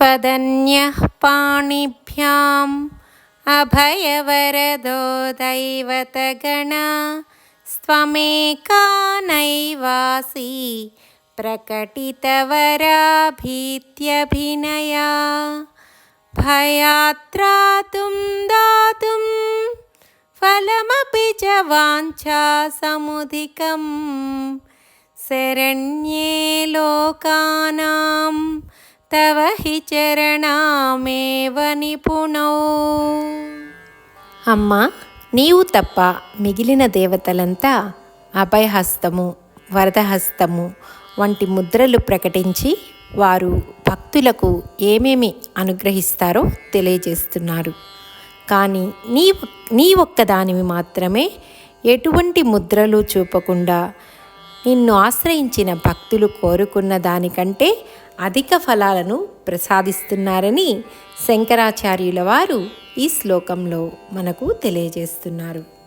त्वदन्यः पाणिभ्याम् अभयवरदो दैवतगणा स्वमेका नैवासि प्रकटितवराभीत्यभिनया भयात्रातुं दातुं फलमपि च वाञ्छासमुधिकं शरण्ये लोकानां तव हि చరణామేవ నిపుణౌ అమ్మా నీవు తప్ప మిగిలిన దేవతలంతా అభయహస్తము వరదహస్తము వంటి ముద్రలు ప్రకటించి వారు భక్తులకు ఏమేమి అనుగ్రహిస్తారో తెలియజేస్తున్నారు కానీ నీ నీ ఒక్కదానివి మాత్రమే ఎటువంటి ముద్రలు చూపకుండా నిన్ను ఆశ్రయించిన భక్తులు కోరుకున్న దానికంటే అధిక ఫలాలను ప్రసాదిస్తున్నారని శంకరాచార్యుల వారు ఈ శ్లోకంలో మనకు తెలియజేస్తున్నారు.